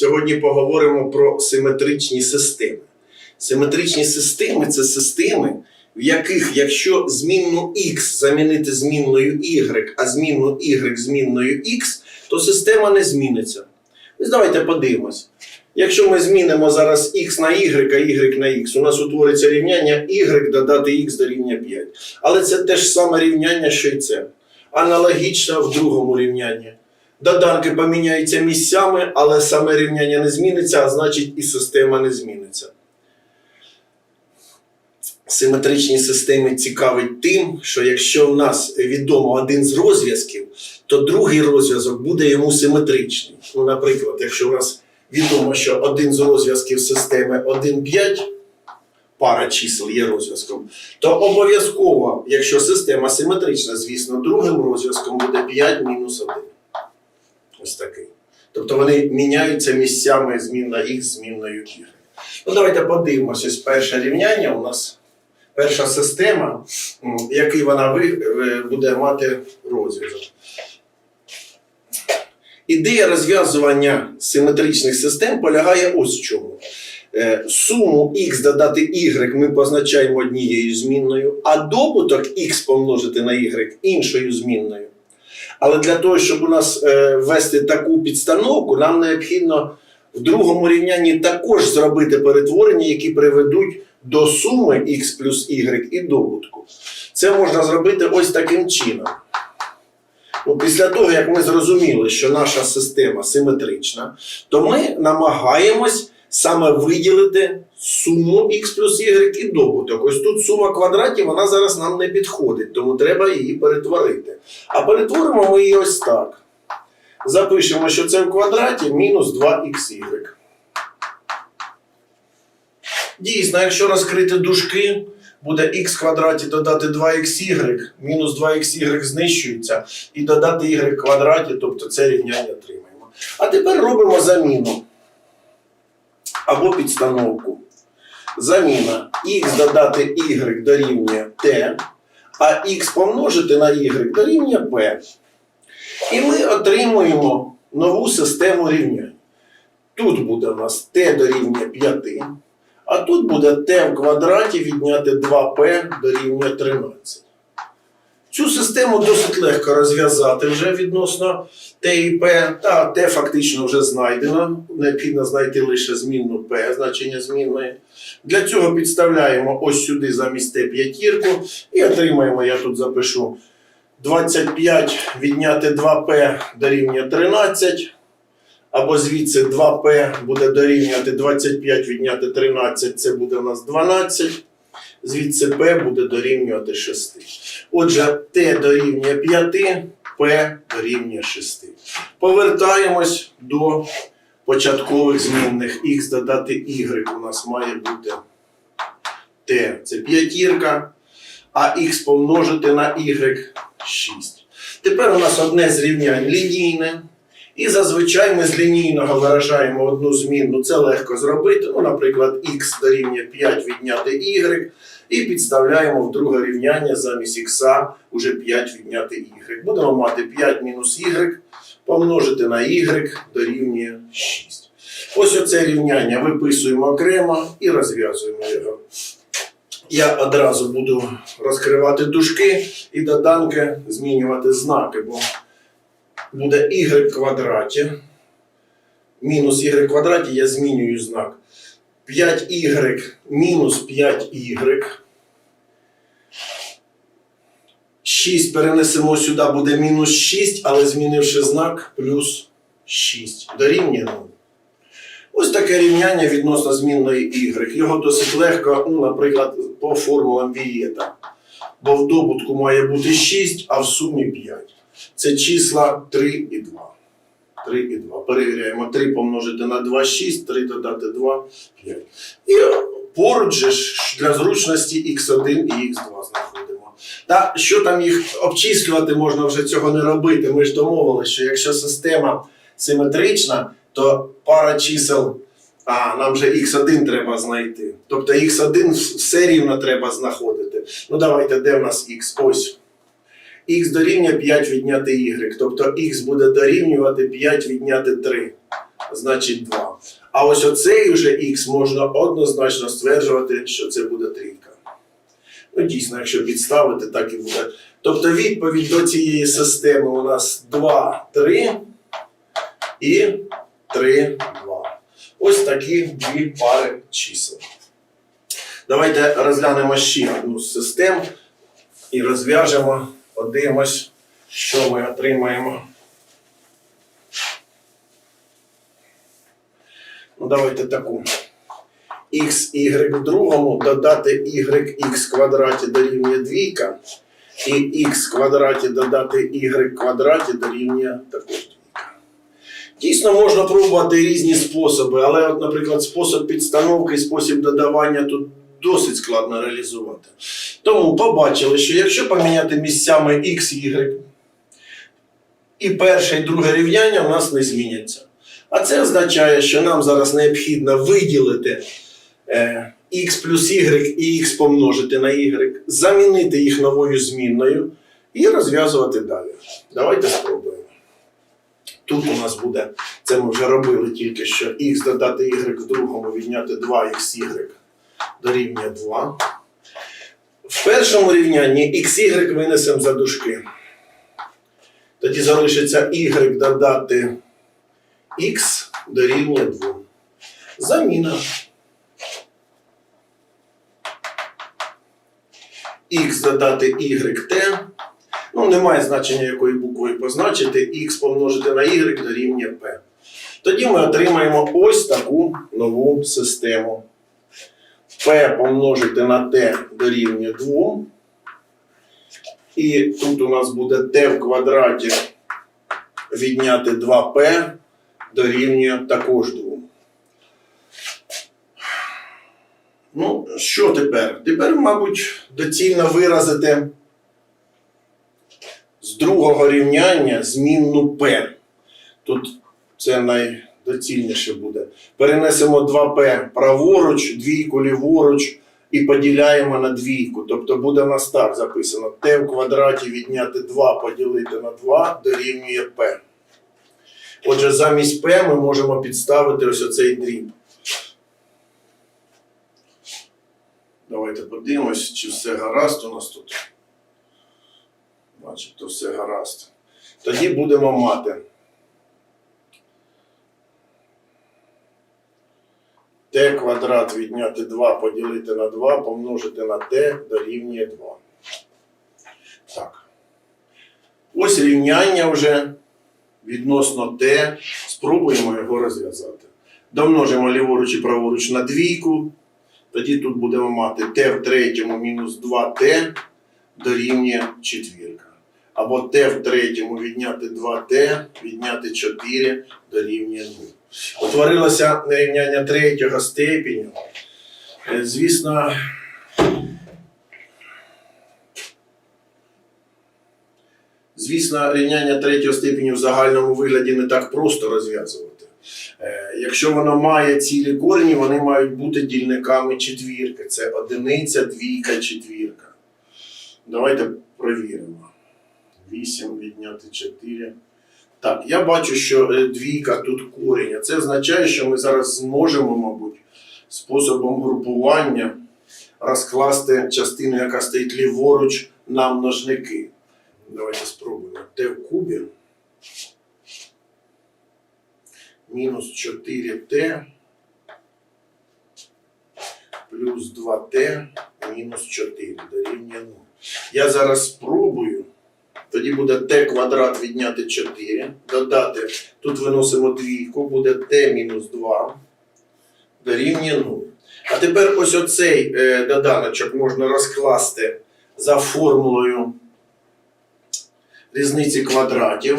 Сьогодні поговоримо про симетричні системи. Симетричні системи це системи, в яких, якщо змінну x замінити змінною y, а змінну y змінною x, то система не зміниться. Ось давайте подивимось. Якщо ми змінимо зараз x на y, а y на x, у нас утвориться рівняння y додати x дорівнює 5. Але це те ж саме рівняння, що й це. Аналогічно в другому рівнянні. Доданки поміняються місцями, але саме рівняння не зміниться, а значить і система не зміниться. Симетричні системи цікавить тим, що якщо в нас відомо один з розв'язків, то другий розв'язок буде йому симетричний. Ну, наприклад, якщо в нас відомо, що один з розв'язків системи 1,5, пара чисел є розв'язком, то обов'язково, якщо система симетрична, звісно, другим розв'язком буде 5 мінус 1. Ось такий. Тобто вони міняються місцями змінна Х змінною Y. Ну, давайте подивимося. Ось перше рівняння у нас перша система, який вона буде мати розв'язок. Ідея розв'язування симетричних систем полягає ось в чому. Е, Суму х додати y ми позначаємо однією змінною, а добуток х помножити на y іншою змінною. Але для того, щоб у нас е, ввести таку підстановку, нам необхідно в другому рівнянні також зробити перетворення, які приведуть до суми x плюс y і добутку. Це можна зробити ось таким чином. Ну, після того, як ми зрозуміли, що наша система симетрична, то ми намагаємось саме виділити суму x плюс y і добуток. Ось тут сума квадратів, вона зараз нам не підходить, тому треба її перетворити. А перетворимо ми її ось так. Запишемо, що це в квадраті мінус 2xy. Дійсно, якщо розкрити дужки, буде х квадраті додати 2xy, мінус 2xy знищується, і додати y квадраті, тобто це рівняння отримаємо. А тепер робимо заміну або підстановку. Заміна х додати y дорівнює t, а х помножити на y дорівнює p. І ми отримуємо нову систему рівнянь. Тут буде у нас t дорівнює 5, а тут буде t в квадраті відняти 2p дорівнює 13. Цю систему досить легко розв'язати вже відносно p, та t фактично вже знайдено. Необхідно знайти лише змінну p, значення змінної. Для цього підставляємо ось сюди замість t п'ятірку і отримаємо, я тут запишу 25 відняти 2p дорівнює 13. Або звідси 2p буде дорівнювати 25 відняти 13, це буде у нас 12. Звідси p буде дорівнювати 6. Отже, t дорівнює 5, p дорівнює 6. Повертаємось до початкових змінних x додати y. У нас має бути t це п'ятірка, а x помножити на y 6. Тепер у нас одне з рівнянь лінійне. І зазвичай ми з лінійного виражаємо одну змінну. Це легко зробити. Ну, наприклад, x дорівнює 5 відняти y. І підставляємо в друге рівняння замість х уже 5 відняти y. Будемо мати 5 мінус y помножити на y дорівнює 6. Ось оце рівняння виписуємо окремо і розв'язуємо його. Я одразу буду розкривати дужки і доданки змінювати знаки, бо буде y в квадраті. Мінус y в квадраті я змінюю знак. 5y мінус 5y. 6 перенесемо сюди, буде мінус 6, але змінивши знак плюс 6. Дорівнює 0. Ось таке рівняння відносно змінної y. Його досить легко, ну, наприклад, по формулам Вієта. Бо в добутку має бути 6, а в сумі 5. Це числа 3 і 2. 3 і 2. Перевіряємо. 3 помножити на 2, 6, 3 додати 2, 5. І поруч же для зручності x1 і x2 знаходимо. Та що там їх обчислювати можна вже цього не робити. Ми ж домовилися, що якщо система симетрична, то пара чисел, а нам же x1 треба знайти. Тобто x1 все рівно треба знаходити. Ну давайте, де в нас x? Ось х дорівнює 5 відняти y. Тобто х буде дорівнювати 5 відняти 3. значить 2. А ось оцей вже х можна однозначно стверджувати, що це буде трійка. Ну, дійсно, якщо підставити, так і буде. Тобто відповідь до цієї системи у нас 2, 3 і 3, 2. Ось такі дві пари чисел. Давайте розглянемо ще одну з систем і розв'яжемо, подивимось, що ми отримаємо. Ну, давайте таку. х, y в другому додати y х квадраті дорівнює двійка. І х квадраті додати y квадраті дорівнює також двійка. Дійсно, можна пробувати різні способи, але, от, наприклад, спосіб підстановки спосіб додавання тут досить складно реалізувати. Тому побачили, що якщо поміняти місцями x, y, і перше і друге рівняння в нас не зміняться. А це означає, що нам зараз необхідно виділити е, x плюс y і x помножити на y, замінити їх новою змінною і розв'язувати далі. Давайте спробуємо. Тут у нас буде, це ми вже робили тільки що x додати y в другому відняти 2xy дорівнює 2. В першому рівнянні xy винесемо за дужки. Тоді залишиться y додати x дорівнює 2. Заміна. x додати y Ну, немає значення, якої буквою позначити. x помножити на y дорівнює p. Тоді ми отримаємо ось таку нову систему. P помножити на t дорівнює 2. І тут у нас буде t в квадраті відняти 2p дорівнює також 2. Ну, що тепер? Тепер, мабуть, доцільно виразити з другого рівняння змінну p. Тут це найдоцільніше буде. Перенесемо 2p праворуч, двійку ліворуч і поділяємо на двійку. Тобто буде в нас так записано: t в квадраті відняти 2 поділити на 2 дорівнює p. Отже, замість p ми можемо підставити ось оцей дріб. Давайте подивимось, чи все гаразд у нас тут. Начебто все гаразд. Тоді будемо мати. T квадрат відняти 2 поділити на 2 помножити на t дорівнює 2. Так. Ось рівняння вже відносно t. Спробуємо його розв'язати. Домножимо ліворуч і праворуч на двійку. Тоді тут будемо мати t в третьому мінус 2t дорівнює четвірка. Або t в третьому відняти 2t, відняти 4 дорівнює 0. Утворилося рівняння третього степеню. Е, Звісно, звісно, рівняння третього степеню в загальному вигляді не так просто розв'язувати. Е, Якщо воно має цілі корені, вони мають бути дільниками четвірки. Це одиниця, двійка, четвірка. Давайте провіримо. 8 відняти 4. Так, я бачу, що е, двійка тут корінь. Це означає, що ми зараз зможемо, мабуть, способом групування розкласти частину, яка стоїть ліворуч, на множники. Давайте спробуємо. Т в кубі мінус 4t плюс 2t мінус 4 дорівнює 0. Я зараз. Тоді буде t квадрат відняти 4, додати, тут виносимо двійку, буде t мінус 2 дорівнює 0. А тепер ось оцей е, доданочок можна розкласти за формулою різниці квадратів,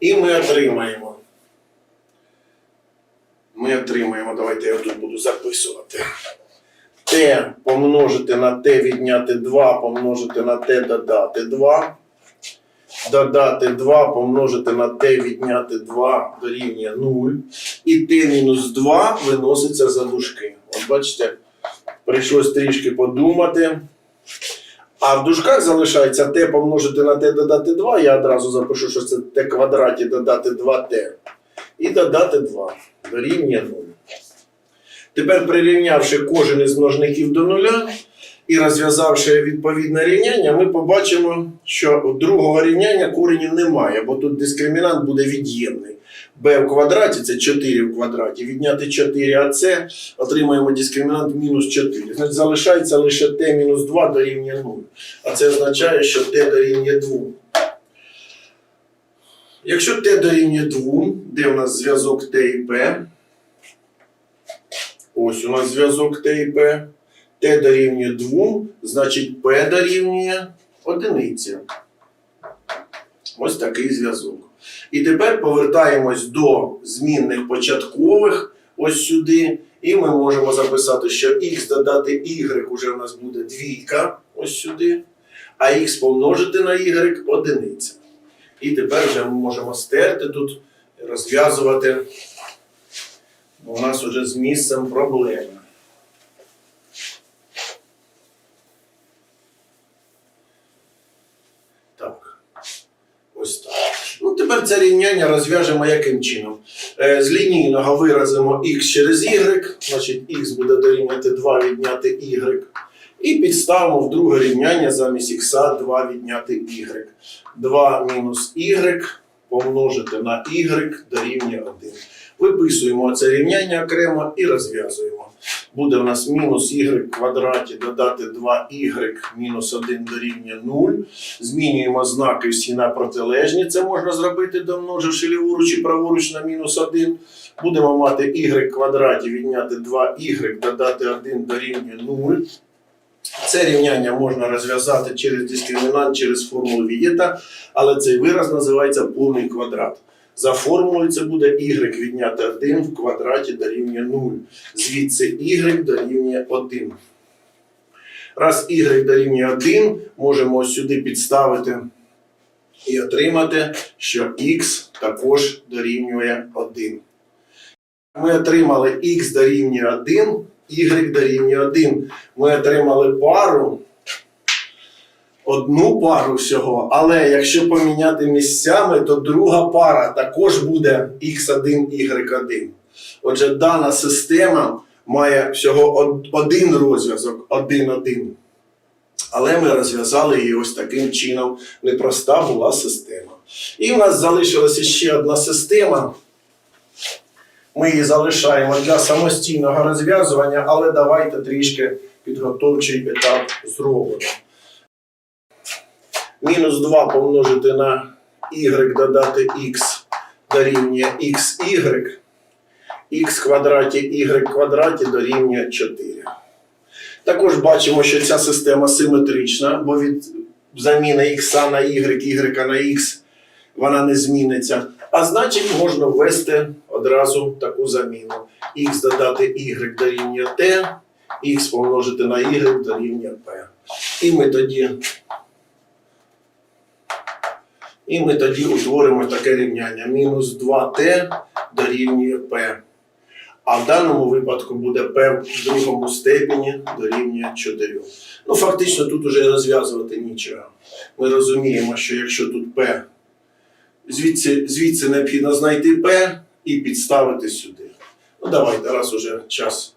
і ми отримаємо. Ми отримаємо, давайте я тут буду записувати. t помножити на t відняти 2, помножити на t додати 2. Додати 2 помножити на t відняти 2 дорівнює 0. І t мінус 2 виноситься за дужки. От бачите, прийшлось трішки подумати. А в дужках залишається t помножити на t додати 2. Я одразу запишу, що це t квадраті додати 2t. і додати 2 дорівнює 0. Тепер прирівнявши кожен із множників до нуля і розв'язавши відповідне рівняння, ми побачимо, що другого рівняння коренів немає, бо тут дискримінант буде від'ємний. b в квадраті це 4 в квадраті. Відняти 4 АЦ, отримаємо дискримінант мінус 4. Значить, залишається лише t мінус 2 дорівнює 0. А це означає, що t дорівнює 2. Якщо t дорівнює 2, де у нас зв'язок t і p? Ось у нас зв'язок t і p. t дорівнює 2, значить p дорівнює одиниця. Ось такий зв'язок. І тепер повертаємось до змінних початкових ось сюди. І ми можемо записати, що x додати y уже в нас буде двійка ось сюди, а x помножити на y одиниця. І тепер вже ми можемо стерти тут, розв'язувати. У нас вже з місцем проблеми. Так. Ось так. Ну, тепер це рівняння розв'яжемо яким чином. Е, з лінійного виразимо x через y, значить x буде дорівнювати 2 відняти y. І підставимо в друге рівняння замість х 2 відняти y. 2 мінус y помножити на y дорівнює 1. Виписуємо це рівняння окремо і розв'язуємо. Буде у нас мінус y в квадраті додати 2y мінус 1 дорівнює 0. Змінюємо знаки всі на протилежні. Це можна зробити, домноживши ліворуч і праворуч на мінус 1. Будемо мати y в квадраті відняти 2y додати 1 дорівнює 0. Це рівняння можна розв'язати через дискримінант, через формулу Вієта, але цей вираз називається повний квадрат. За формулою це буде y відняти 1 в квадраті дорівнює 0. Звідси y дорівнює 1. Раз y дорівнює 1, можемо ось сюди підставити і отримати, що x також дорівнює 1. Ми отримали x дорівнює 1, y дорівнює 1. Ми отримали пару, одну пару всього, але якщо поміняти місцями, то друга пара також буде x1, y1. Отже, дана система має всього один розв'язок, 1-1. Але ми розв'язали її ось таким чином. Непроста була система. І в нас залишилася ще одна система. Ми її залишаємо для самостійного розв'язування, але давайте трішки підготовчий етап зробимо. Мінус 2 помножити на y додати x дорівнює xy. х квадраті y квадраті дорівнює 4. Також бачимо, що ця система симетрична, бо від заміни х на y, y на x вона не зміниться. А значить, можна ввести одразу таку заміну. х додати y дорівнює t, х помножити на y дорівнює p. І ми тоді, і ми тоді утворимо таке рівняння. Мінус 2t дорівнює p. А в даному випадку буде p в другому степені дорівнює 4. Ну, фактично, тут уже розв'язувати нічого. Ми розуміємо, що якщо тут p Звідси, звідси необхідно знайти P і підставити сюди. Ну давайте, раз уже час.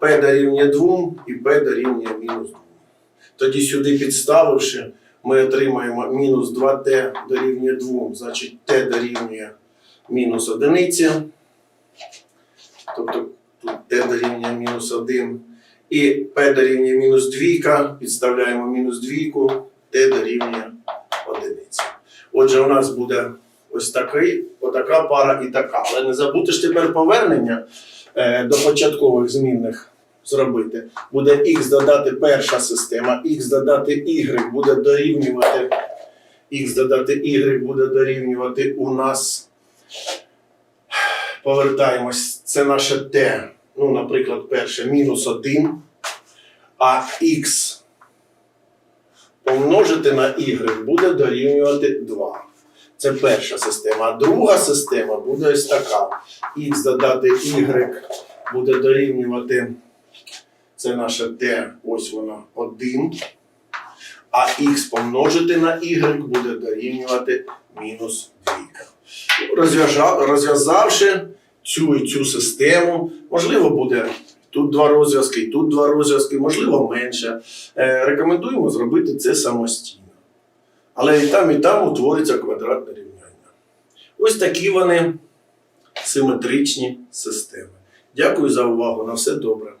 P дорівнює 2 і P дорівнює мінус 2. Тоді сюди підставивши, ми отримаємо мінус 2t дорівнює 2, значить t дорівнює мінус 1. Тобто тут t дорівнює мінус 1. І p дорівнює мінус 2, підставляємо мінус 2, t дорівнює 1. Отже, у нас буде ось такий, отака пара і така. Але не забудьте ж тепер повернення е, до початкових змінних зробити. Буде x додати перша система, x додати y буде дорівнювати. X додати y буде дорівнювати у нас. Повертаємось, це наше t. Ну, наприклад, перше мінус 1, а x помножити на y буде дорівнювати 2. Це перша система. А друга система буде ось така. Х додати y буде дорівнювати. Це наше t, ось воно 1. А х помножити на y буде дорівнювати мінус 2. Розв'язавши цю і цю систему, можливо, буде тут два розв'язки, і тут два розв'язки, можливо, менше. Е, Рекомендуємо зробити це самостійно. Але і там, і там утвориться квадратне рівняння. Ось такі вони симетричні системи. Дякую за увагу. На все добре.